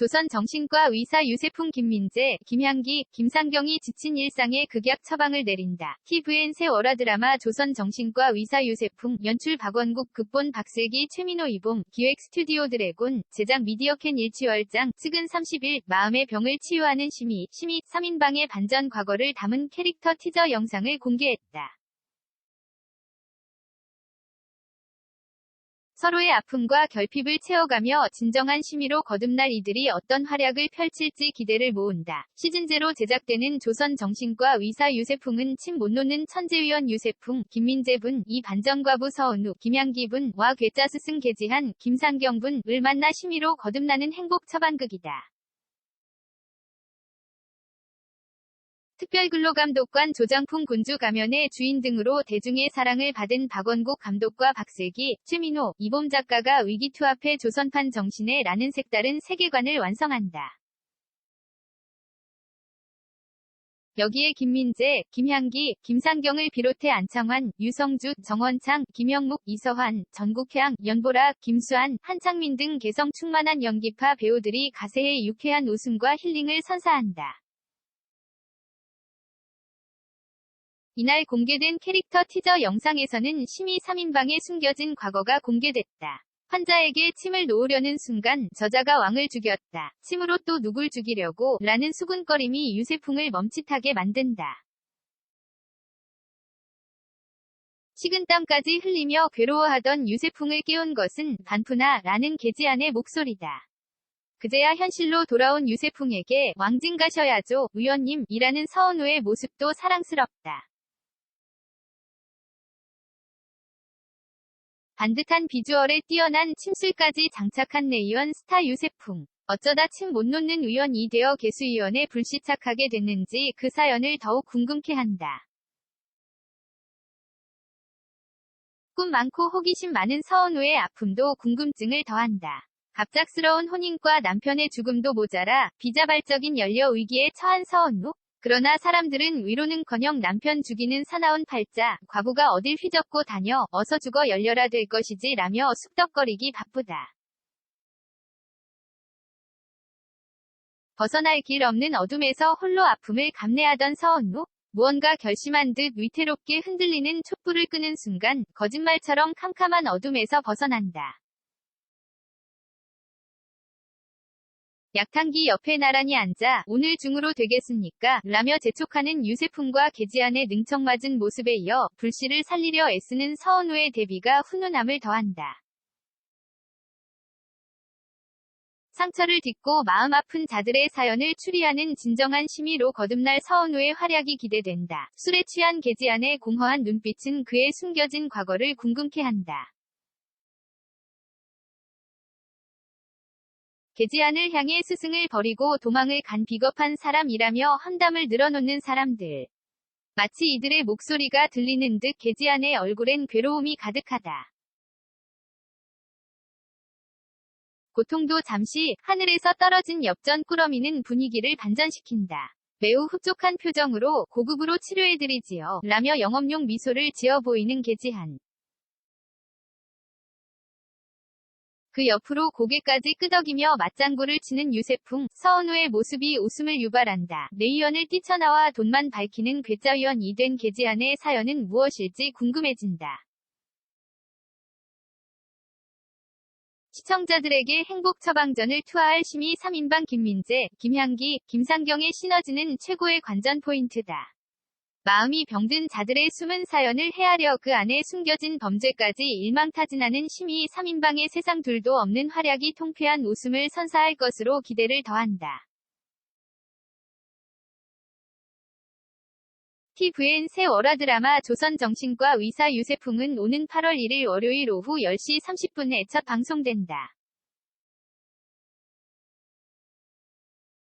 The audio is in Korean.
조선정신과 의사 유세풍 김민재, 김향기, 김상경이 지친 일상에 극약 처방을 내린다. TVN 새 월화 드라마 조선정신과 의사 유세풍, 연출 박원국, 극본 박슬기, 최민호 이봉, 기획 스튜디오 드래곤, 제작 미디어캔 일치월장, 측은 30일, 마음의 병을 치유하는 심의, 심의, 3인방의 반전 과거를 담은 캐릭터 티저 영상을 공개했다. 서로의 아픔과 결핍을 채워가며 진정한 심의로 거듭날 이들이 어떤 활약을 펼칠지 기대를 모은다. 시즌제로 제작되는 조선 정신과 의사 유세풍은 침 못 놓는 천재위원 유세풍, 김민재분, 이반전과부 서은우, 김양기분 와 괴짜 스승 계지한, 김상경분을 만나 심의로 거듭나는 행복 처방극이다. 특별근로감독관 조장풍 군주 가면의 주인 등으로 대중의 사랑을 받은 박원국 감독과 박슬기, 최민호, 이봄 작가가 위기투합해 조선판 정신에 라는 색다른 세계관을 완성한다. 여기에 김민재, 김향기, 김상경을 비롯해 안창환, 유성주, 정원창, 김영묵, 이서환, 전국향, 연보라, 김수환, 한창민 등 개성 충만한 연기파 배우들이 가세의 유쾌한 웃음과 힐링을 선사한다. 이날 공개된 캐릭터 티저 영상에서는 심의 3인방에 숨겨진 과거가 공개됐다. 환자에게 침을 놓으려는 순간 저자가 왕을 죽였다. 침으로 또 누굴 죽이려고 라는 수군거림이 유세풍을 멈칫하게 만든다. 식은땀까지 흘리며 괴로워하던 유세풍을 깨운 것은 반푸나 라는 계지안의 목소리다. 그제야 현실로 돌아온 유세풍에게 왕진 가셔야죠, 의원님 이라는 서은우의 모습도 사랑스럽다. 반듯한 비주얼에 뛰어난 침술까지 장착한 내의원 스타 유세풍. 어쩌다 침 못 놓는 의원이 되어 개수의원에 불시착하게 됐는지 그 사연을 더욱 궁금케 한다. 꿈 많고 호기심 많은 서은우의 아픔도 궁금증을 더한다. 갑작스러운 혼인과 남편의 죽음도 모자라 비자발적인 연려 위기에 처한 서은우. 그러나 사람들은 위로는커녕 남편 죽이는 사나운 팔자, 과부가 어딜 휘젓고 다녀, 어서 죽어 열려라 될 것이지 라며 숙덕거리기 바쁘다. 벗어날 길 없는 어둠에서 홀로 아픔을 감내하던 서은무, 무언가 결심한 듯 위태롭게 흔들리는 촛불을 끄는 순간, 거짓말처럼 캄캄한 어둠에서 벗어난다. 약탕기 옆에 나란히 앉아 오늘 중으로 되겠습니까? 라며 재촉하는 유세풍과 계지안의 능청맞은 모습에 이어 불씨를 살리려 애쓰는 서은우의 대비가 훈훈함을 더한다. 상처를 딛고 마음 아픈 자들의 사연을 추리하는 진정한 심의로 거듭날 서은우의 활약이 기대된다. 술에 취한 계지안의 공허한 눈빛은 그의 숨겨진 과거를 궁금케 한다. 계지안을 향해 스승을 버리고 도망을 간 비겁한 사람이라며 험담을 늘어놓는 사람들. 마치 이들의 목소리가 들리는 듯 계지안의 얼굴엔 괴로움이 가득하다. 고통도 잠시 하늘에서 떨어진 엽전 꾸러미는 분위기를 반전시킨다. 매우 흡족한 표정으로 고급으로 치료해드리지요. 라며 영업용 미소를 지어 보이는 계지한. 그 옆으로 고개까지 끄덕이며 맞장구를 치는 유세풍, 서은우의 모습이 웃음을 유발한다. 내의원을 뛰쳐나와 돈만 밝히는 괴짜위원 이 된 계지안의 사연은 무엇일지 궁금해진다. 시청자들에게 행복 처방전을 투하할 심의 3인방 김민재, 김향기, 김상경의 시너지는 최고의 관전 포인트다. 마음이 병든 자들의 숨은 사연을 헤아려 그 안에 숨겨진 범죄까지 일망타진하는 심의 3인방의 세상 둘도 없는 활약이 통쾌한 웃음을 선사할 것으로 기대를 더한다. TVN 새 월화 드라마 조선정신과 의사 유세풍은 오는 8월 1일 월요일 오후 10시 30분에 첫 방송된다.